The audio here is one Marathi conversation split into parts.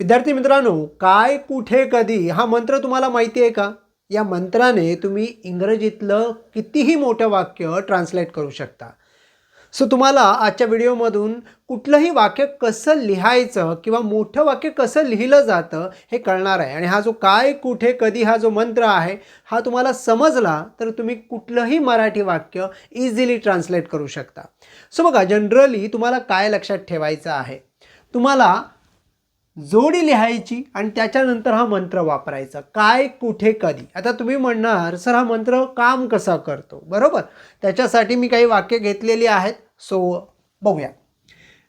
विद्यार्थी मित्रांनो काय कुठे कधी हा मंत्र तुम्हाला माहिती आहे का? या मंत्राने तुम्ही इंग्रजीतलं कितीही मोठं वाक्य ट्रान्सलेट करू शकता. सो तुम्हाला आजच्या व्हिडिओमधून कुठलंही वाक्य कसं लिहायचं किंवा मोठं वाक्य कसं लिहिलं जातं हे कळणार आहे. आणि हा जो काय कुठे कधी हा जो मंत्र आहे हा तुम्हाला समजला तर तुम्ही कुठलंही मराठी वाक्य इझिली ट्रान्सलेट करू शकता. सो बघा जनरली तुम्हाला काय लक्षात ठेवायचं आहे? तुम्हाला जोडी लिहायची आणि त्याच्यानंतर हा मंत्र वापरायचा. काय कुठे कधी? आता तुम्ही म्हणणार सर हा मंत्र काम कसा करतो? बरोबर? त्याच्यासाठी मी काही वाक्य घेतलेली आहेत. सो बघूया.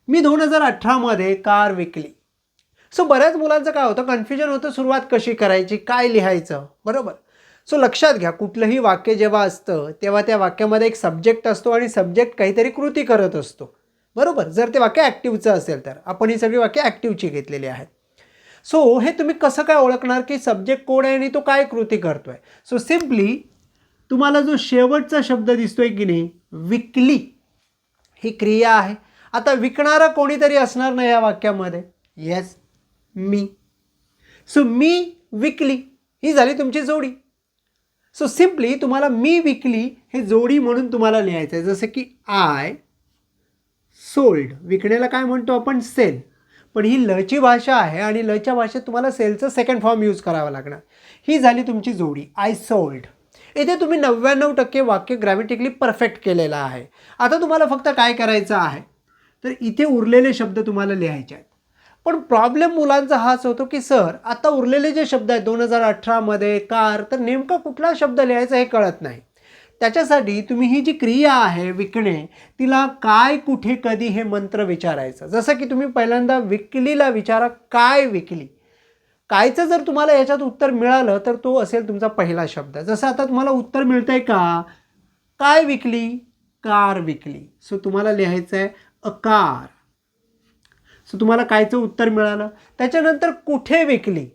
मी दोन हजार अठरामध्ये कार विकली. सो बऱ्याच मुलांचं काय होतं कन्फ्युजन होतं सुरुवात कशी करायची काय लिहायचं? बरोबर? सो लक्षात घ्या कुठलंही वाक्य जेव्हा असतं तेव्हा त्या वाक्यामध्ये एक सब्जेक्ट असतो आणि सब्जेक्ट काहीतरी कृती करत असतो. बरोबर जर ते वाक्य ॲक्टिव्हचं असेल तर. आपण ही सगळी वाक्य ॲक्टिव्हची घेतलेली आहेत. सो हे तुम्ही कसं काय ओळखणार की सब्जेक्ट कोण आहे आणि तो काय कृती करतो आहे सो सिम्पली तुम्हाला जो शेवटचा शब्द दिसतोय की नाही विकली ही क्रिया आहे. आता विकणारा कोणीतरी असणार नाही या वाक्यामध्ये? येस मी. सो मी विकली ही झाली तुमची जोडी. सो सिम्पली तुम्हाला मी विकली हे जोडी म्हणून तुम्हाला लिहायचं आहे जसं की आय सोल्ड. विकण्याला काय म्हणतो आपण? सेल. पण ही लची भाषा आहे आणि लच्या भाषेत तुम्हाला सेलचं सेकंड फॉर्म यूज करावा लागणार. ही झाली तुमची जोडी. आय सोल्ड येथे तुम्ही नव्याण्णव टक्के वाक्य ग्रॅमॅटिकली परफेक्ट केलेलं आहे. आता तुम्हाला फक्त काय करायचं आहे? तर इथे उरलेले शब्द तुम्हाला लिहायचे आहेत. पण प्रॉब्लेम मुलांचा हाच होतो की सर आता उरलेले जे शब्द आहेत दोन हजार अठरामध्ये कार तर नेमका कुठला शब्द लिहायचा हे कळत नाही. त्याच्यासाठी तुम्ही ही जी क्रिया आहे विकणे तिला काय कुठे कधी हे मंत्र विचारायचं? जसं की तुम्ही पहिल्यांदा विकलीला विचारा काय विकली? कायचं जर तुम्हाला याच्यात उत्तर मिळालं तर तो असेल तुमचा पहिला शब्द. जसं आता तुम्हाला उत्तर मिळतंय का? काय विकली? कार विकली. सो तुम्हाला लिहायचं आहे अकार. सो तुम्हाला कायचं उत्तर मिळालं? त्याच्यानंतर कुठे विकली?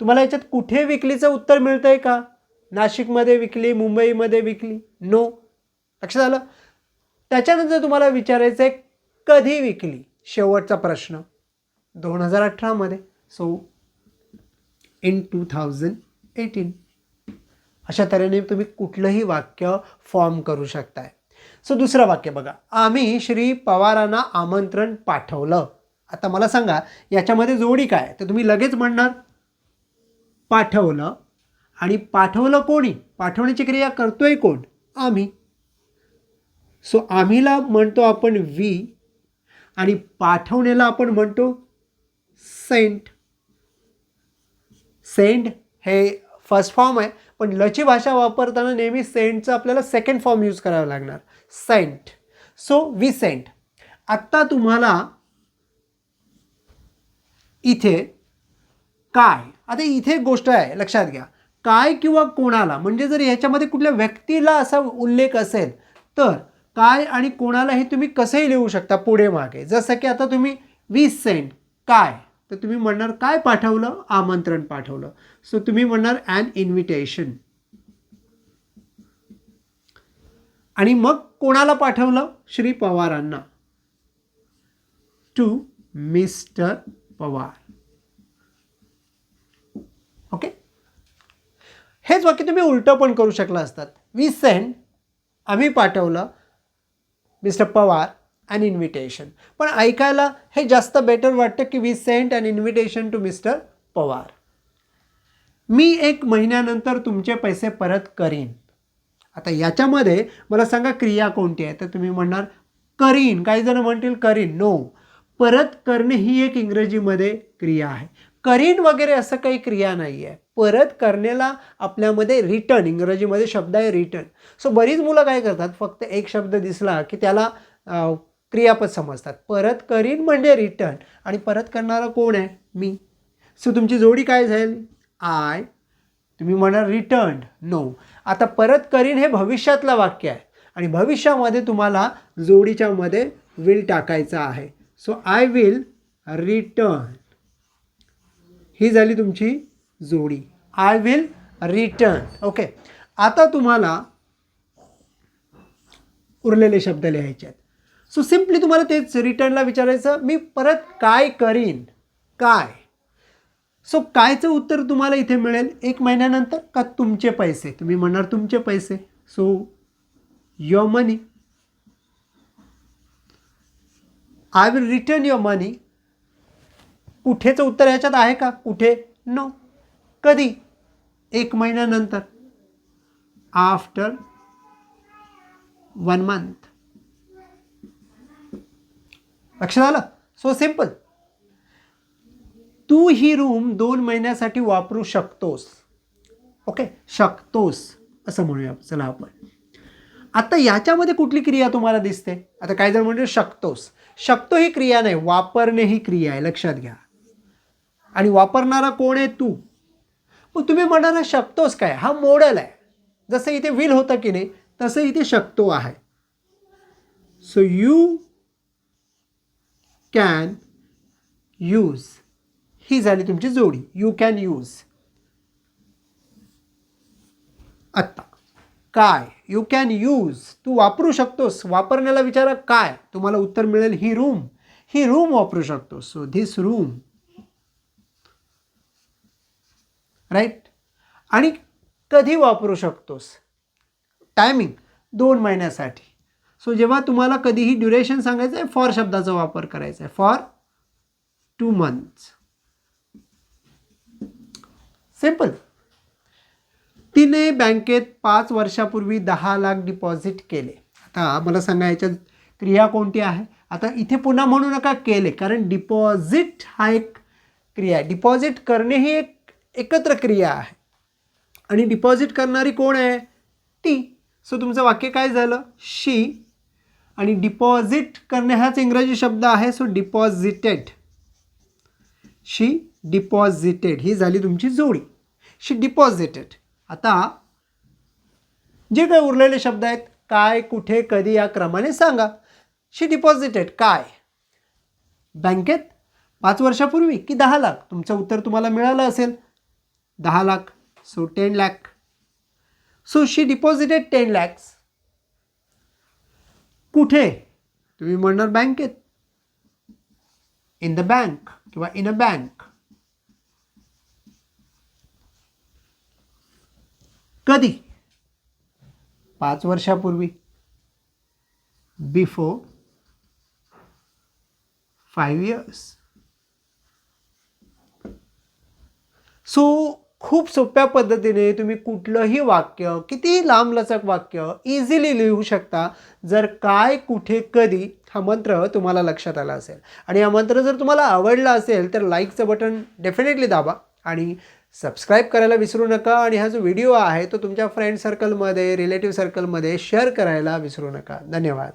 तुम्हाला याच्यात कुठे विकलीचं उत्तर मिळतं आहे का? नाशिकमध्ये विकली मुंबईमध्ये विकली? नो लक्षात आलं? त्याच्यानंतर तुम्हाला विचारायचं आहे कधी विकली? शेवटचा प्रश्न. दोन हजार अठरामध्ये. So in two thousand eighteen अशा तऱ्हेने तुम्ही कुठलंही वाक्य फॉर्म करू शकताय. सो दुसरं वाक्य बघा. आम्ही श्री पवारांना आमंत्रण पाठवलं. आता मला सांगा याच्यामध्ये जोडी काय तर तुम्ही लगेच म्हणणार पाठवलं. आणि पाठवलं कोणी? पाठवण्याची क्रिया करतोय कोण? आम्ही. सो आम्हीला म्हणतो आपण वी आणि पाठवण्याला आपण म्हणतो सेंट सेंड हे फर्स्ट फॉर्म आहे पण लची भाषा वापरताना नेहमी सेंटचं आपल्याला सेकंड फॉर्म यूज करावा लागणार. सेंट सो वी सेंट आत्ता तुम्हाला इथे काय? आता इथे एक गोष्ट आहे लक्षात घ्या. काय किंवा कोणाला म्हणजे जर ह्याच्यामध्ये कुठल्या व्यक्तीला असा उल्लेख असेल तर काय आणि कोणाला हे तुम्ही कसंही लिहू शकता पुढे मागे. जसं की आता तुम्ही वीस सेंट काय तर तुम्ही म्हणणार काय पाठवलं? आमंत्रण पाठवलं. सो तुम्ही म्हणणार ॲन इन्व्हिटेशन आणि मग कोणाला पाठवलं? श्री पवारांना. To mister Pawar. ओके हेच वाक्य तुम्ही उलटं पण करू शकला असतात. वी सेंड आम्ही पाठवलं मिस्टर पवार अँड इन्व्हिटेशन पण ऐकायला हे जास्त बेटर वाटतं की we sent and invitation to Mister Pawar. मी एक महिन्यानंतर तुमचे पैसे परत करीन. आता याच्यामध्ये मला सांगा क्रिया कोणती आहे? तर तुम्ही म्हणणार करीन. काही जण म्हणतील करीन. नो परत करणे ही एक इंग्रजीमध्ये क्रिया आहे. करीन वगैरे असं काही क्रिया नाही आहे परत करण्याला आपल्यामध्ये रिटर्न इंग्रजीमध्ये शब्द आहे रिटर्न सो बरीच मुलं काय करतात फक्त एक शब्द दिसला की त्याला क्रियापद समजतात. परत करीन म्हणजे रिटर्न आणि परत करणारा कोण आहे? मी. सो तुमची जोडी काय झाली? आय तुम्ही म्हणाल रिटर्न नो आता परत करीन हे भविष्यातलं वाक्य आहे. आणि भविष्यामध्ये तुम्हाला जोडीच्यामध्ये विल टाकायचं आहे. सो आय विल रिटर्न ही झाली तुमची जोडी. आय विल रिटर्न ओके आता तुम्हाला उरलेले शब्द लिहायचे आहेत. सो सिम्पली तुम्हाला तेच रिटर्नला विचारायचं मी परत काय करीन? काय? सो कायचं उत्तर तुम्हाला इथे मिळेल? एक महिन्यानंतर? का तुमचे पैसे? तुम्ही म्हणणार तुमचे पैसे. So your money I will return your money कुठेचं उत्तर ह्याच्यात आहे का? कुठे? नो कधी? एक महिन्यानंतर. आफ्टर वन मंथ लक्षात आलं? सो सिंपल तू ही रूम दोन महिन्यासाठी वापरू शकतोस. ओके शकतोस. असं म्हणूया चला आपण. आता याच्यामध्ये कुठली क्रिया तुम्हाला दिसते? आता काय जर म्हणजे शकतोस. शकतो ही क्रिया नाही. वापरणे ही क्रिया आहे. लक्षात घ्या. आणि वापरणारा कोण आहे तू? मग तुम्ही म्हणाला शकतोस काय? हा मॉडेल आहे. जसं इथे विल होतं की नाही तसं इथे शकतो आहे. सो यू कॅन यूज ही झाली तुमची जोडी. यू कॅन यूज आत्ता. काय? यू कॅन यूज तू वापरू शकतोस. वापरण्याला विचारा काय? तुम्हाला उत्तर मिळेल ही रूम ही रूम वापरू शकतोस. So this room right? आणि कधी वापरू शकतोस? टायमिंग दोन महिन्यासाठी. सो जेव्हा तुम्हाला कधीही ड्युरेशन सांगायचं आहे फॉर शब्दाचा वापर करायचा आहे. फॉर टू मंथ्स सिंपल तिने बँकेत पाच वर्षापूर्वी दहा लाख डिपॉझिट केले. आता मला सांगा याच्यात क्रिया कोणती आहे? आता इथे पुन्हा म्हणू नका केले कारण डिपॉझिट हा एक क्रिया आहे. डिपॉझिट करणे ही एक एकत्र क्रिया आहे. आणि डिपॉझिट करणारी कोण आहे? ती. सो तुमचं वाक्य काय झालं? शी आणि डिपॉझिट करणे हाच इंग्रजी शब्द आहे. सो डिपॉझिटेड शी डिपॉझिटेड ही झाली तुमची जोडी. शी डिपॉझिटेड आता जे काय उरलेले शब्द आहेत काय कुठे कधी या क्रमाने सांगा. शी डिपॉझिटेड काय? बँकेत? पाच वर्षापूर्वी? की दहा लाख? तुमचं उत्तर तुम्हाला मिळालं असेल. दहा lakh. So ten lakh so she deposited ten lakhs कुठे? तुम्ही म्हणणार बँकेत. इन द बँक किंवा इन अ बँक कधी? पाच वर्षापूर्वी. बिफोर फाईव्ह इयर्स सो खूप सोप्या पद्धतीने तुम्ही कुठलंही वाक्य कितीही लांबलचक वाक्य इझिली लिहू शकता. जर काय कुठे कधी हा मंत्र तुम्हाला लक्षात आला असेल. आणि हा मंत्र जर तुम्हाला आवडला असेल तर लाईकचं बटन डेफिनेटली दाबा आणि सबस्क्राईब करायला विसरू नका. आणि हा जो व्हिडिओ आहे तो तुमच्या फ्रेंड सर्कलमध्ये रिलेटिव्ह सर्कलमध्ये शेअर करायला विसरू नका. धन्यवाद.